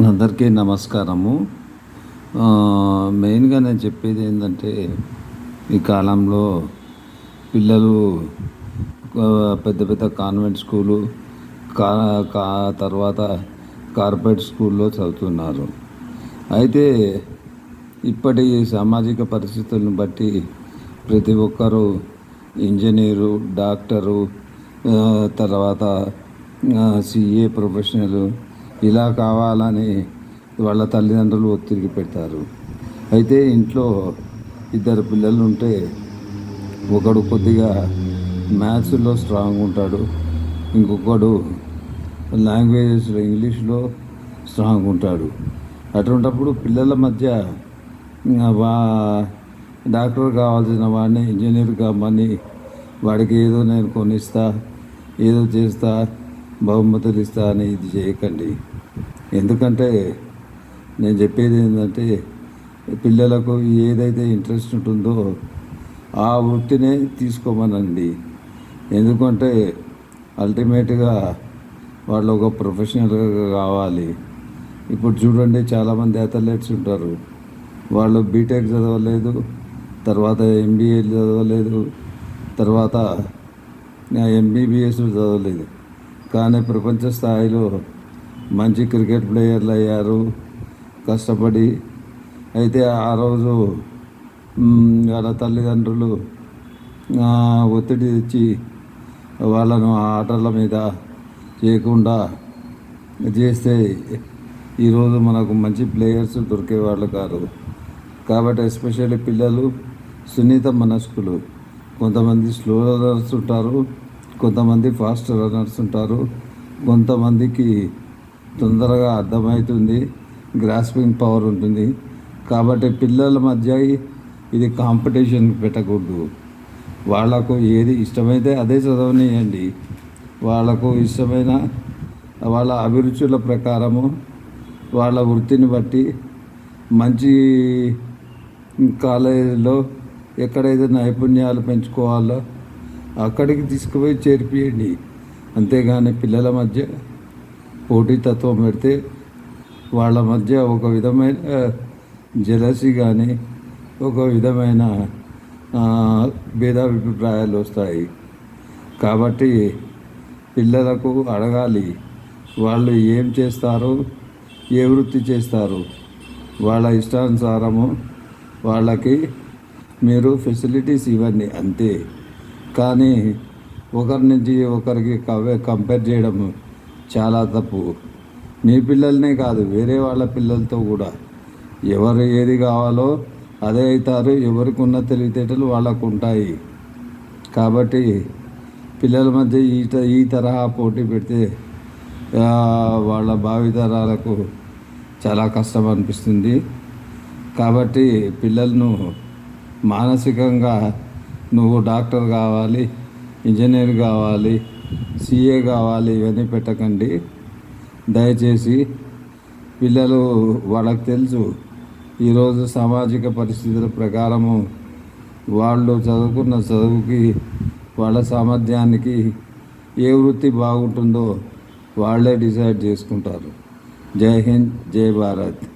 అందరికీ నమస్కారము. మెయిన్గా నేను చెప్పేది ఏంటంటే ఈ కాలంలో పిల్లలు పెద్ద పెద్ద కాన్వెంట్ స్కూలు కా కా తర్వాత కార్పొరేట్ స్కూల్లో చదువుతున్నారు. అయితే ఇప్పటి సామాజిక పరిస్థితులను బట్టి ప్రతి ఒక్కరూ ఇంజనీరు డాక్టరు తర్వాత సిఏ ప్రొఫెషనల్ ఇలా కావాలని వాళ్ళ తల్లిదండ్రులు ఒత్తిడికి పెడతారు. అయితే ఇంట్లో ఇద్దరు పిల్లలు ఉంటే ఒకడు కొద్దిగా మ్యాథ్స్లో స్ట్రాంగ్ ఉంటాడు ఇంకొకడు లాంగ్వేజెస్లో ఇంగ్లీష్లో స్ట్రాంగ్ ఉంటాడు. అటువంటప్పుడు పిల్లల మధ్య వా డాక్టర్ కావాల్సిన వాడిని ఇంజనీర్ కామని వాడికి ఏదో నేను కొనిస్తా ఏదో చేస్తా బహుమతులు ఇస్తా అని ఇది చేయకండి. ఎందుకంటే నేను చెప్పేది ఏంటంటే పిల్లలకు ఏదైతే ఇంట్రెస్ట్ ఉంటుందో ఆ వృత్తినే తీసుకోమనండి. ఎందుకంటే అల్టిమేట్గా వాళ్ళు ఒక ప్రొఫెషనల్గా కావాలి. ఇప్పుడు చూడండి చాలామంది అథ్లెట్స్ ఉంటారు. వాళ్ళు బీటెక్ చదవలేదు తర్వాత ఎంబీఏ చదవలేదు తర్వాత ఎంబీబీఎస్ చదవలేదు. కానీ ప్రపంచ స్థాయిలో మంచి క్రికెట్ ప్లేయర్లు అయ్యారు. కష్టపడి అయితే ఆ రోజు వాళ్ళ తల్లిదండ్రులు ఒత్తిడి తెచ్చి వాళ్ళను ఆ ఆటల మీద చేయకుండా చేస్తే ఈరోజు మనకు మంచి ప్లేయర్స్ దొరికేవాళ్ళు కాదు. కాబట్టి ఎస్పెషల్లీ పిల్లలు సున్నిత మనస్కులు. కొంతమంది స్లో రన్నర్స్ ఉంటారు. కొంతమంది ఫాస్ట్ రన్నర్స్ ఉంటారు. కొంతమందికి తొందరగా అర్థమవుతుంది. గ్రాస్పింగ్ పవర్ ఉంటుంది. కాబట్టి పిల్లల మధ్య ఇది కాంపిటీషన్ పెట్టకూడదు. వాళ్ళకు ఏది ఇష్టమైతే అదే చదవనియండి. వాళ్ళకు ఇష్టమైన వాళ్ళ అభిరుచుల ప్రకారము వాళ్ళ వృత్తిని బట్టి మంచి కాలేజీలో ఎక్కడైతే నైపుణ్యాలు పెంచుకోవాలో అక్కడికి తీసుకుపోయి చేర్పియండి. అంతేగాని పిల్లల మధ్య పోటీతత్వం పెడితే వాళ్ళ మధ్య ఒక విధమైన జలసి కానీ ఒక విధమైన భేదాభిప్రాయాలు వస్తాయి. కాబట్టి పిల్లలకు అడగాలి వాళ్ళు ఏం చేస్తారు ఏ వృత్తి చేస్తారు. వాళ్ళ ఇష్టానుసారము వాళ్ళకి మీరు ఫెసిలిటీస్ ఇవ్వండి అంతే. కానీ ఒకరి నుంచి ఒకరికి కవే కంపేర్ చేయడం చాలా తప్పు. మీ పిల్లలనే కాదు వేరే వాళ్ళ పిల్లలతో కూడా. ఎవరు ఏది కావాలో అదే అవుతారు ఎవరికి ఉన్న తెలివితేటలు వాళ్ళకు ఉంటాయి కాబట్టి పిల్లల మధ్య ఈ ఈ తరహా పోటీ పెడితే వాళ్ళ భావితరాలకు చాలా కష్టం అనిపిస్తుంది. కాబట్టి పిల్లలను మానసికంగా నువ్వు డాక్టర్ కావాలి ఇంజనీర్ కావాలి సిఏ కావాలి ఇవన్నీ పెట్టకండి. దయచేసి పిల్లలు వాళ్ళకి తెలుసు ఈరోజు సామాజిక పరిస్థితుల ప్రకారము వాళ్ళు చదువుకున్న చదువుకి వాళ్ళ సామర్థ్యానికి ఏ వృత్తి బాగుంటుందో వాళ్ళే డిసైడ్ చేసుకుంటారు. జై హింద్ జై భారత్.